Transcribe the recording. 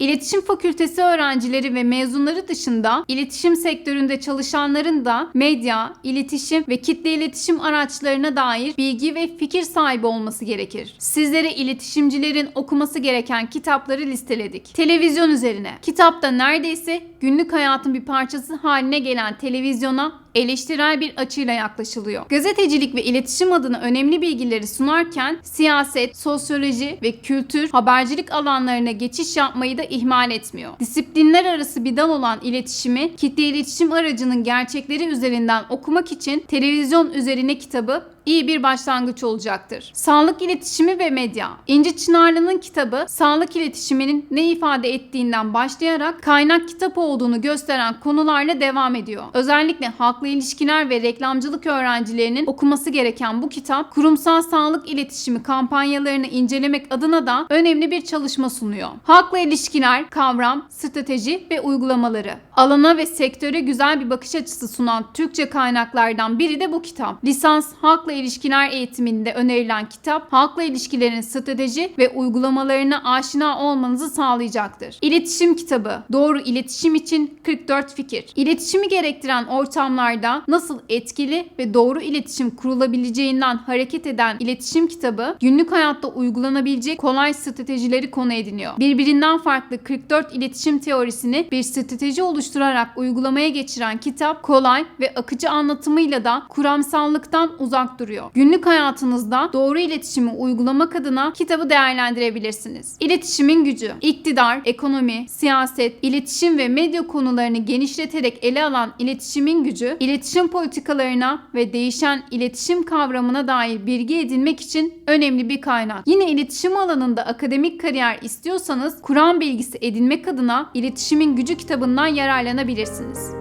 İletişim Fakültesi öğrencileri ve mezunları dışında iletişim sektöründe çalışanların da medya, iletişim ve kitle iletişim araçlarına dair bilgi ve fikir sahibi olması gerekir. Sizlere iletişimcilerin okuması gereken kitapları listeledik. Televizyon üzerine. Kitapta neredeyse günlük hayatın bir parçası haline gelen televizyona eleştirel bir açıyla yaklaşılıyor. Gazetecilik ve iletişim adına önemli bilgileri sunarken siyaset, sosyoloji ve kültür, habercilik alanlarına geçiş yapmayı da ihmal etmiyor. Disiplinler arası bir dal olan iletişimi kitle iletişim aracının gerçekleri üzerinden okumak için televizyon üzerine kitabı iyi bir başlangıç olacaktır. Sağlık iletişimi ve medya. İnci Çınarlı'nın kitabı sağlık iletişiminin ne ifade ettiğinden başlayarak kaynak kitap olduğunu gösteren konularla devam ediyor. Özellikle halkla ilişkiler ve reklamcılık öğrencilerinin okuması gereken bu kitap kurumsal sağlık iletişimi kampanyalarını incelemek adına da önemli bir çalışma sunuyor. Halkla ilişkiler, kavram, strateji ve uygulamaları. Alana ve sektöre güzel bir bakış açısı sunan Türkçe kaynaklardan biri de bu kitap. Lisans halkla ilişkiler eğitiminde önerilen kitap, halkla ilişkilerin strateji ve uygulamalarına aşina olmanızı sağlayacaktır. İletişim kitabı, doğru iletişim için 44 fikir. İletişimi gerektiren ortamlarda nasıl etkili ve doğru iletişim kurulabileceğinden hareket eden iletişim kitabı, günlük hayatta uygulanabilecek kolay stratejileri konu ediniyor. Birbirinden farklı 44 iletişim teorisini bir strateji oluşturarak uygulamaya geçiren kitap, kolay ve akıcı anlatımıyla da kuramsallıktan uzak duruyor. Günlük hayatınızda doğru iletişimi uygulamak adına kitabı değerlendirebilirsiniz. İletişimin gücü, iktidar, ekonomi, siyaset, iletişim ve medya konularını genişleterek ele alan iletişimin gücü, iletişim politikalarına ve değişen iletişim kavramına dair bilgi edinmek için önemli bir kaynak. Yine iletişim alanında akademik kariyer istiyorsanız Kur'an bilgisi edinmek adına İletişimin Gücü kitabından yararlanabilirsiniz.